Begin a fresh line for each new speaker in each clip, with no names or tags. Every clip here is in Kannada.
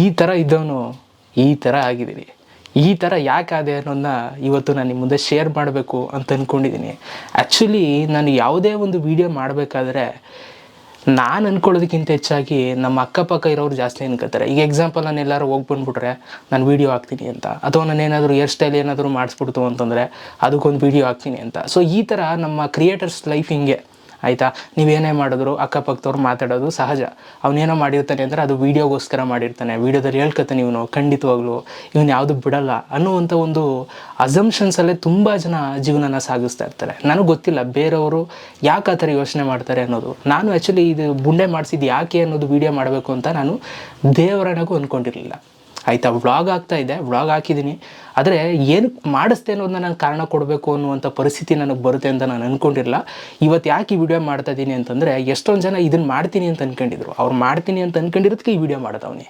ಈ ಥರ ಇದ್ದವನು ಈ ಥರ ಆಗಿದ್ದೀನಿ. ಈ ಥರ ಯಾಕಾದೆ ಅನ್ನೋದನ್ನ ಇವತ್ತು ನಾನು ನಿಮ್ಮ ಮುಂದೆ ಶೇರ್ ಮಾಡಬೇಕು ಅಂತ ಅಂದ್ಕೊಂಡಿದ್ದೀನಿ ಆ್ಯಕ್ಚುಲಿ ನಾನು ಯಾವುದೇ ಒಂದು ವಿಡಿಯೋ ಮಾಡಬೇಕಾದ್ರೆ ನಾನು ಅನ್ಕೊಳ್ಳೋದಕ್ಕಿಂತ ಹೆಚ್ಚಾಗಿ ನಮ್ಮ ಅಕ್ಕಪಕ್ಕ ಇರೋರು ಜಾಸ್ತಿ ಅನ್ಕೋತಾರೆ ಈಗ ಎಕ್ಸಾಂಪಲ್ ನಾನು ಎಲ್ಲರೂ ಹೋಗಿ ಬಂದ್ಬಿಟ್ರೆ ನಾನು ವೀಡಿಯೋ ಹಾಕ್ತೀನಿ ಅಂತ. ಅಥವಾ ನಾನು ಏನಾದರೂ ಹೇರ್ ಸ್ಟೈಲ್ ಏನಾದರೂ ಮಾಡಿಸ್ಬಿಡ್ತು ಅಂತಂದರೆ ಅದಕ್ಕೊಂದು ವೀಡಿಯೋ ಹಾಕ್ತೀನಿ ಅಂತ. ಸೊ ಈ ಥರ ನಮ್ಮ ಕ್ರಿಯೇಟರ್ಸ್ ಲೈಫ್ ಹಿಂಗೆ ಆಯಿತಾ? ನೀವೇನೇ ಮಾಡಿದ್ರು ಅಕ್ಕಪಕ್ಕದವ್ರು ಮಾತಾಡೋದು ಸಹಜ. ಅವನೇನೋ ಮಾಡಿರ್ತಾನೆ ಅಂದರೆ ಅದು ವೀಡಿಯೋಗೋಸ್ಕರ ಮಾಡಿರ್ತಾನೆ. ವೀಡಿಯೋದಲ್ಲಿ ಹೇಳ್ಕೊತಾನೆ ಇವನು, ಖಂಡಿತವಾಗ್ಲೂ. ಇವನು ಯಾವುದು ಬಿಡಲ್ಲ ಅನ್ನುವಂಥ ಒಂದು ಅಸಂಪ್ಷನ್ಸಲ್ಲೇ ತುಂಬ ಜನ ಜೀವನನ ಸಾಗಿಸ್ತಾ ಇರ್ತಾರೆ. ನನಗೆ ಗೊತ್ತಿಲ್ಲ ಬೇರೆಯವರು ಯಾಕೆ ಆ ಥರ ಯೋಚನೆ ಮಾಡ್ತಾರೆ ಅನ್ನೋದು. ನಾನು ಆ್ಯಕ್ಚುಲಿ ಇದು ಬುಂಡೆ ಮಾಡಿಸಿದ್ದು ಯಾಕೆ ಅನ್ನೋದು ವೀಡಿಯೋ ಮಾಡಬೇಕು ಅಂತ ನಾನು ದೇವರನಗೂ ಅಂದ್ಕೊಂಡಿರಲಿಲ್ಲ ಆಯಿತಾ, ವ್ಲಾಗ್ ಆಗ್ತಾ ಇದೆ, ವ್ಲಾಗ್ ಹಾಕಿದ್ದೀನಿ. ಆದರೆ ಏನು ಮಾಡಿಸ್ದೆ ಅನ್ನೋದನ್ನ ನಾನು ಕಾರಣ ಕೊಡಬೇಕು ಅನ್ನುವಂಥ ಪರಿಸ್ಥಿತಿ ನನಗೆ ಬರುತ್ತೆ ಅಂತ ನಾನು ಅಂದ್ಕೊಂಡಿರಲಿಲ್ಲ ಇವತ್ತು ಯಾಕೆ ಈ ವಿಡಿಯೋ ಮಾಡ್ತಾ ಇದ್ದೀನಿ ಅಂತಂದರೆ, ಎಷ್ಟೊಂದು ಜನ ಇದನ್ನು ಮಾಡ್ತೀನಿ ಅಂತ ಅಂದ್ಕೊಂಡಿದ್ರು ಅವ್ರು ಮಾಡ್ತೀನಿ ಅಂತ ಅಂದ್ಕೊಂಡಿರೋದಕ್ಕೆ ಈ ವಿಡಿಯೋ ಮಾಡ್ದವನಿ.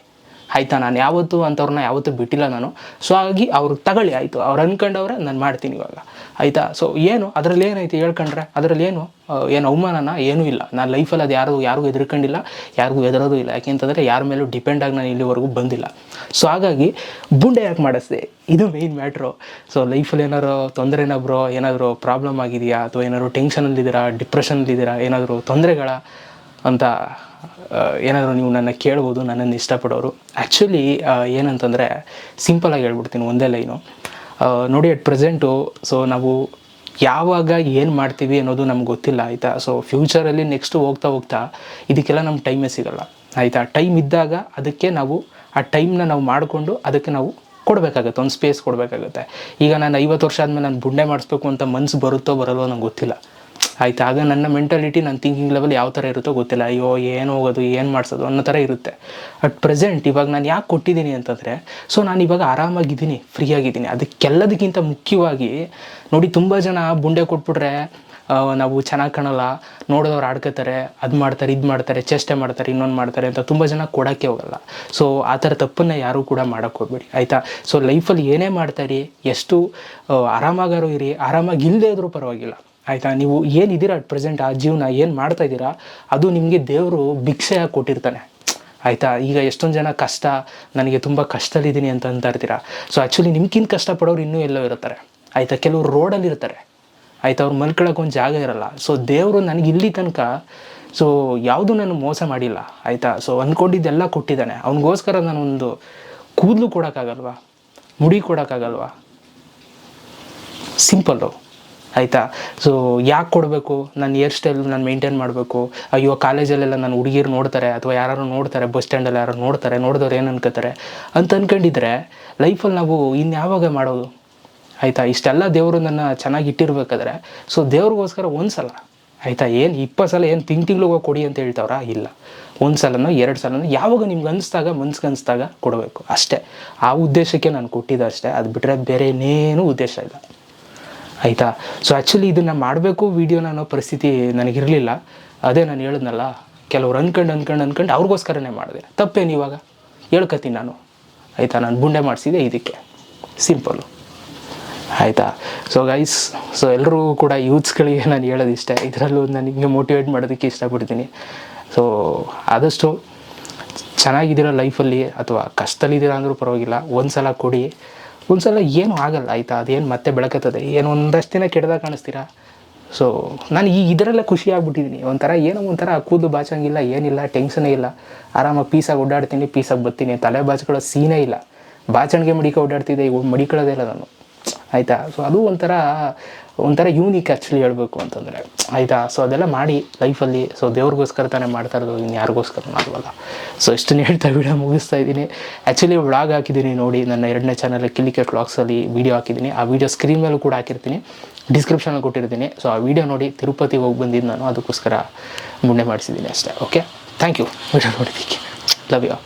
ಆಯಿತಾ ನಾನು ಯಾವತ್ತು ಅಂಥವ್ರನ್ನ ಯಾವತ್ತೂ ಬಿಟ್ಟಿಲ್ಲ ನಾನು. ಸೊ ಹಾಗಾಗಿ ಅವ್ರು ತಗೊಳ್ಳಿ, ಆಯಿತು. ಅವ್ರು ಅಂದ್ಕೊಂಡವ್ರೆ ನಾನು ಮಾಡ್ತೀನಿ ಇವಾಗ. ಆಯಿತಾ? ಸೊ ಏನು? ಅದರಲ್ಲಿ ಏನೈತೆ ಹೇಳ್ಕೊಂಡ್ರೆ? ಅದರಲ್ಲಿ ಏನು? ಏನು ಅವಮಾನನ? ಏನೂ ಇಲ್ಲ. ನಾನು ಲೈಫಲ್ಲಿ ಅದು ಯಾರು, ಯಾರಿಗೂ ಎದುರ್ಕೊಂಡಿಲ್ಲ ಯಾರಿಗೂ ಎದುರೋದು ಇಲ್ಲ. ಯಾಕೆಂತಂದರೆ ಯಾರ ಮೇಲೂ ಡಿಪೆಂಡ್ ಆಗಿ ನಾನು ಇಲ್ಲಿವರೆಗೂ ಬಂದಿಲ್ಲ. ಸೊ ಹಾಗಾಗಿ ಬುಂಡೆ ಯಾಕೆ ಮಾಡಿಸ್ದೆ? ಇದು ಮೇಯ್ನ್ ಮ್ಯಾಟ್ರು ಸೊ ಲೈಫಲ್ಲಿ ಏನಾದ್ರು ತೊಂದರೆನ ಬ್ರೋ ಏನಾದರೂ ಪ್ರಾಬ್ಲಮ್ ಆಗಿದೆಯಾ? ಅಥವಾ ಏನಾದ್ರು ಟೆನ್ಷನಲ್ಲಿದ್ದೀರಾ ಡಿಪ್ರೆಷನಲ್ಲಿದ್ದೀರಾ ಏನಾದರೂ ತೊಂದರೆಗಳ? ಅಂತ ಏನಾದರೂ ನೀವು ನನ್ನ ಕೇಳ್ಬೋದು, ನನ್ನನ್ನು ಇಷ್ಟಪಡೋರು. ಆ್ಯಕ್ಚುಲಿ ಏನಂತಂದರೆ ಸಿಂಪಲಾಗಿ ಹೇಳ್ಬಿಡ್ತೀನಿ ಒಂದೇ ಲೈನು. ನೋಡಿ ಅಟ್ ಪ್ರೆಸೆಂಟು ಸೊ ನಾವು ಯಾವಾಗ ಏನು ಮಾಡ್ತೀವಿ ಅನ್ನೋದು ನಮ್ಗೆ ಗೊತ್ತಿಲ್ಲ, ಆಯಿತಾ? ಸೊ ಫ್ಯೂಚರಲ್ಲಿ ನೆಕ್ಸ್ಟ್ ಹೋಗ್ತಾ ಹೋಗ್ತಾ ಇದಕ್ಕೆಲ್ಲ ನಮ್ಮ ಟೈಮೇ ಸಿಗಲ್ಲ, ಆಯಿತಾ? ಟೈಮ್ ಇದ್ದಾಗ ಅದಕ್ಕೆ ನಾವು, ಆ ಟೈಮ್ನ ನಾವು ಮಾಡಿಕೊಂಡು ಅದಕ್ಕೆ ನಾವು ಕೊಡಬೇಕಾಗತ್ತೆ, ಒಂದು ಸ್ಪೇಸ್ ಕೊಡಬೇಕಾಗತ್ತೆ. ಈಗ ನಾನು ಐವತ್ತು ವರ್ಷ ಆದಮೇಲೆ ನಾನು ಬುಂಡೆ ಮಾಡಿಸ್ಬೇಕು ಅಂತ ಮನ್ಸು ಬರುತ್ತೋ ಬರಲ್ವೋ ನಂಗೆ ಗೊತ್ತಿಲ್ಲ. ಆಯ್ತು? ಆಗ ನನ್ನ ಮೆಂಟಾಲಿಟಿ ನನ್ನ ಥಿಂಕಿಂಗ್ ಲೆವೆಲ್ ಯಾವ ಥರ ಇರುತ್ತೋ ಗೊತ್ತಿಲ್ಲ. ಅಯ್ಯೋ, ಏನು ಹೋಗೋದು, ಏನು ಮಾಡಿಸೋದು ಅನ್ನೋ ಥರ ಇರುತ್ತೆ. ಅಟ್ ಪ್ರೆಸೆಂಟ್ ಇವಾಗ ನಾನು ಯಾಕೆ ಕೊಟ್ಟಿದ್ದೀನಿ ಅಂತಂದರೆ ಸೊ ನಾನು ಇವಾಗ ಆರಾಮಾಗಿದ್ದೀನಿ, ಫ್ರೀಯಾಗಿದ್ದೀನಿ. ಅದಕ್ಕೆಲ್ಲದಕ್ಕಿಂತ ಮುಖ್ಯವಾಗಿ ನೋಡಿ, ತುಂಬ ಜನ ಬುಂಡೆ ಕೊಟ್ಬಿಟ್ರೆ ನಾವು ಚೆನ್ನಾಗಿ ಕಾಣಲ್ಲ. ನೋಡಿದವ್ರು ಆಡ್ಕೋತಾರೆ, ಅದು ಮಾಡ್ತಾರೆ, ಇದು ಮಾಡ್ತಾರೆ, ಚೇಷ್ಟೆ ಮಾಡ್ತಾರೆ, ಇನ್ನೊಂದು ಮಾಡ್ತಾರೆ ಅಂತ ತುಂಬ ಜನ ಕೊಡೋಕ್ಕೆ ಹೋಗಲ್ಲ. ಸೊ ಆ ಥರ ತಪ್ಪನ್ನು ಯಾರೂ ಕೂಡ ಮಾಡೋಕ್ಕೆ ಹೋಗ್ಬೇಡಿ, ಆಯಿತಾ? ಸೊ ಲೈಫಲ್ಲಿ ಏನೇ ಮಾಡ್ತಾರಿ ಎಷ್ಟು ಆರಾಮಾಗಾರು ಇರಿ, ಆರಾಮಾಗಿ ಇಲ್ಲದೇ ಇದ್ರೂ ಪರವಾಗಿಲ್ಲ. ಆಯಿತಾ? ನೀವು ಏನಿದ್ದೀರಾ ಅಟ್ ಪ್ರೆಸೆಂಟ್ ಆ ಜೀವನ, ಏನು ಮಾಡ್ತಾ ಇದ್ದೀರಾ, ಅದು ನಿಮಗೆ ದೇವರು ಭಿಕ್ಷೆಯಾಗಿ ಕೊಟ್ಟಿರ್ತಾನೆ. ಆಯಿತಾ? ಈಗ ಎಷ್ಟೊಂದು ಜನ ಕಷ್ಟ, ನನಗೆ ತುಂಬ ಕಷ್ಟದಲ್ಲಿದ್ದೀನಿ ಅಂತ ಅಂತ ಇರ್ತೀರಾ? ಸೊ ಆ್ಯಕ್ಚುಲಿ ನಿಮ್ಗಿಂತ ಕಷ್ಟಪಡೋರು ಇನ್ನೂ ಎಲ್ಲೋ ಇರ್ತಾರೆ ಆಯಿತಾ? ಕೆಲವರು ರೋಡಲ್ಲಿ ಇರ್ತಾರೆ. ಆಯಿತಾ? ಅವ್ರು ಮಲ್ಕೊಳ್ಳೋಕೆ ಒಂದು ಜಾಗ ಇರಲ್ಲ. ಸೊ ದೇವರು ನನಗೆ ಇಲ್ಲಿ ತನಕ ಸೊ ಯಾವುದೂ ನಾನು ಮೋಸ ಮಾಡಿಲ್ಲ. ಆಯಿತಾ? ಸೊ ಅಂದ್ಕೊಂಡಿದ್ದೆಲ್ಲ ಕೊಟ್ಟಿದ್ದಾನೆ. ಅವನಿಗೋಸ್ಕರ ನಾನೊಂದು ಕೂದಲು ಕೊಡೋಕ್ಕಾಗಲ್ವಾ? ಮುಡಿ ಕೊಡೋಕ್ಕಾಗಲ್ವಾ? ಸಿಂಪಲ್ಲು ಆಯಿತಾ? ಸೊ ಯಾಕೆ ಕೊಡಬೇಕು? ನಾನು ಹೇರ್ ಸ್ಟೈಲ್ ನಾನು ಮೇಂಟೈನ್ ಮಾಡಬೇಕು. ಅಯ್ಯೋ, ಕಾಲೇಜಲ್ಲೆಲ್ಲ ನಾನು ಹುಡುಗಿರು ನೋಡ್ತಾರೆ ಅಥವಾ ಯಾರು ನೋಡ್ತಾರೆ ಬಸ್ ಸ್ಟ್ಯಾಂಡಲ್ಲಿ ಯಾರು ನೋಡ್ತಾರೆ, ನೋಡಿದವ್ರು ಏನು ಅನ್ಕೋತಾರೆ? ಅಂತ ಅಂದ್ಕೊಂಡಿದ್ರೆ ಲೈಫಲ್ಲಿ ನಾವು ಇನ್ನು ಯಾವಾಗ ಮಾಡೋದು? ಆಯಿತಾ? ಇಷ್ಟೆಲ್ಲ ದೇವರು ನನ್ನ ಚೆನ್ನಾಗಿ ಇಟ್ಟಿರ್ಬೇಕಾದ್ರೆ ಸೊ ದೇವ್ರಿಗೋಸ್ಕರ ಒಂದು ಸಲ ಆಯಿತಾ? ಏನು ಇಪ್ಪತ್ತು ಸಲ, ಏನು ತಿಂಗ್ ತಿಂಗ್ಳಿಗೆ ಕೊಡಿ ಅಂತ ಹೇಳ್ತಾವ್ರಾ? ಇಲ್ಲ. ಒಂದು ಸಲನೋ, ಎರಡು ಸಲನೋ, ಯಾವಾಗ ನಿಮ್ಗೆ ಅನಿಸ್ದಾಗ, ಮನ್ಸಿಗೆ ಅನಿಸ್ದಾಗ ಕೊಡಬೇಕು. ಅಷ್ಟೇ. ಆ ಉದ್ದೇಶಕ್ಕೆ ನಾನು ಕೊಟ್ಟಿದ್ದು ಅಷ್ಟೇ. ಅದು ಬಿಟ್ಟರೆ ಬೇರೆ ಇನ್ನೇನು ಉದ್ದೇಶ ಇಲ್ಲ. ಆಯಿತಾ? ಸೊ ಆ್ಯಕ್ಚುಲಿ ಇದನ್ನು ಮಾಡಬೇಕು ವೀಡಿಯೋನ ಅನ್ನೋ ಪರಿಸ್ಥಿತಿ ನನಗಿರಲಿಲ್ಲ. ಅದೇ ನಾನು ಹೇಳಿದ್ನಲ್ಲ, ಕೆಲವ್ರು ಅಂದ್ಕೊಂಡು ಅಂದ್ಕೊಂಡು ಅಂದ್ಕೊಂಡು ಅವ್ರಿಗೋಸ್ಕರನೇ ಮಾಡಿದೆ. ತಪ್ಪೇನು ಇವಾಗ? ಹೇಳ್ಕತ್ತೀನಿ ನಾನು. ಆಯಿತಾ? ನಾನು ಬುಂಡೆ ಮಾಡಿಸಿದೆ ಇದಕ್ಕೆ. ಸಿಂಪಲ್ಲು ಆಯಿತಾ? ಸೊ ಗೈಸ್ ಸೊ ಎಲ್ಲರೂ ಕೂಡ ಯೂತ್ಸ್ಗಳಿಗೆ ನಾನು ಹೇಳೋದು ಇಷ್ಟ ಇದರಲ್ಲೂ ನಾನು ನಿಮಗೆ ಮೋಟಿವೇಟ್ ಮಾಡೋದಕ್ಕೆ ಇಷ್ಟಪಡ್ತೀನಿ. ಸೊ ಆದಷ್ಟು ಚೆನ್ನಾಗಿದ್ದೀರ ಲೈಫಲ್ಲಿ ಅಥವಾ ಕಷ್ಟದಲ್ಲಿದ್ದೀರ ಅಂದರೂ ಪರವಾಗಿಲ್ಲ ಒಂದು ಸಲ ಕೊಡಿ. ಒಂದು ಸಲ ಏನೂ ಆಗಲ್ಲ, ಆಯಿತಾ? ಅದೇನು ಮತ್ತೆ ಬೆಳಕತ್ತದೆ? ಏನು ಒಂದಷ್ಟು ದಿನ ಕೆಡ್ದಾಗ ಕಾಣಿಸ್ತೀರಾ? ಸೊ ನಾನು ಈ ಇದರಲ್ಲೇ ಖುಷಿ ಆಗ್ಬಿಟ್ಟಿದ್ದೀನಿ ಒಂಥರ ಏನೋ ಒಂಥರ ಕೂದಲು ಬಾಚಂಗಿಲ್ಲ ಏನಿಲ್ಲ ಟೆನ್ಷನೇ ಇಲ್ಲ. ಆರಾಮಾಗಿ ಪೀಸಾಗಿ ಓಡಾಡ್ತೀನಿ ಪೀಸಾಗಿ ಬರ್ತೀನಿ. ತಲೆ ಬಾಚ್ಕೊಳ್ಳೋ ಸೀನೇ ಇಲ್ಲ. ಬಾಚಣಿಗೆ ಮಡಿಕೆ ಓಡಾಡ್ತಿದ್ದೆ ಈಗ ಮಡಿಕೊಳ್ಳೋದೇ ಇಲ್ಲ ನಾನು. ಆಯಿತಾ? ಸೊ ಅದು ಒಂಥರ ಒಂಥರ ಯೂನಿಕ್ ಆ್ಯಕ್ಚುಲಿ ಹೇಳಬೇಕು ಅಂತಂದರೆ. ಆಯಿತಾ? ಸೊ ಅದೆಲ್ಲ ಮಾಡಿ ಲೈಫಲ್ಲಿ ಸೊ ದೇವ್ರಿಗೋಸ್ಕರ ತಾನೇ ಮಾಡ್ತಾ ಇರೋದು, ಇನ್ನು ಯಾರಿಗೋಸ್ಕರ ಮಾಡುವಲ್ಲ. ಸೊ ಇಷ್ಟನ್ನು ಹೇಳ್ತಾ ವಿಡಿಯೋ ಮುಗಿಸ್ತಾ ಇದ್ದೀನಿ. ಆ್ಯಕ್ಚುಲಿ ವ್ಲಾಗ್ ಹಾಕಿದ್ದೀನಿ ನೋಡಿ. ನನ್ನ ಎರಡನೇ ಚಾನಲ್ ಕಿಲಿಕೆಟ್ ವ್ಲಾಗ್ಸಲ್ಲಿ ವೀಡಿಯೋ ಹಾಕಿದ್ದೀನಿ. ಆ ವೀಡಿಯೋ ಸ್ಕ್ರೀನ್ ಮೇಲೂ ಕೂಡ ಹಾಕಿರ್ತೀನಿ. ಡಿಸ್ಕ್ರಿಪ್ಷನಲ್ಲಿ ಕೊಟ್ಟಿರ್ತೀನಿ. ಸೊ ಆ ವಿಡಿಯೋ ನೋಡಿ ತಿರುಪತಿಗೆ ಹೋಗಿ ಬಂದಿದ್ದು ನಾನು. ಅದಕ್ಕೋಸ್ಕರ ಮುಂಡೆ ಮಾಡಿಸಿದ್ದೀನಿ ಅಷ್ಟೇ. ಓಕೆ ಥ್ಯಾಂಕ್ ಯು ವಿಡಿಯೋ ನೋಡಿದ್ದಕ್ಕೆ. Love you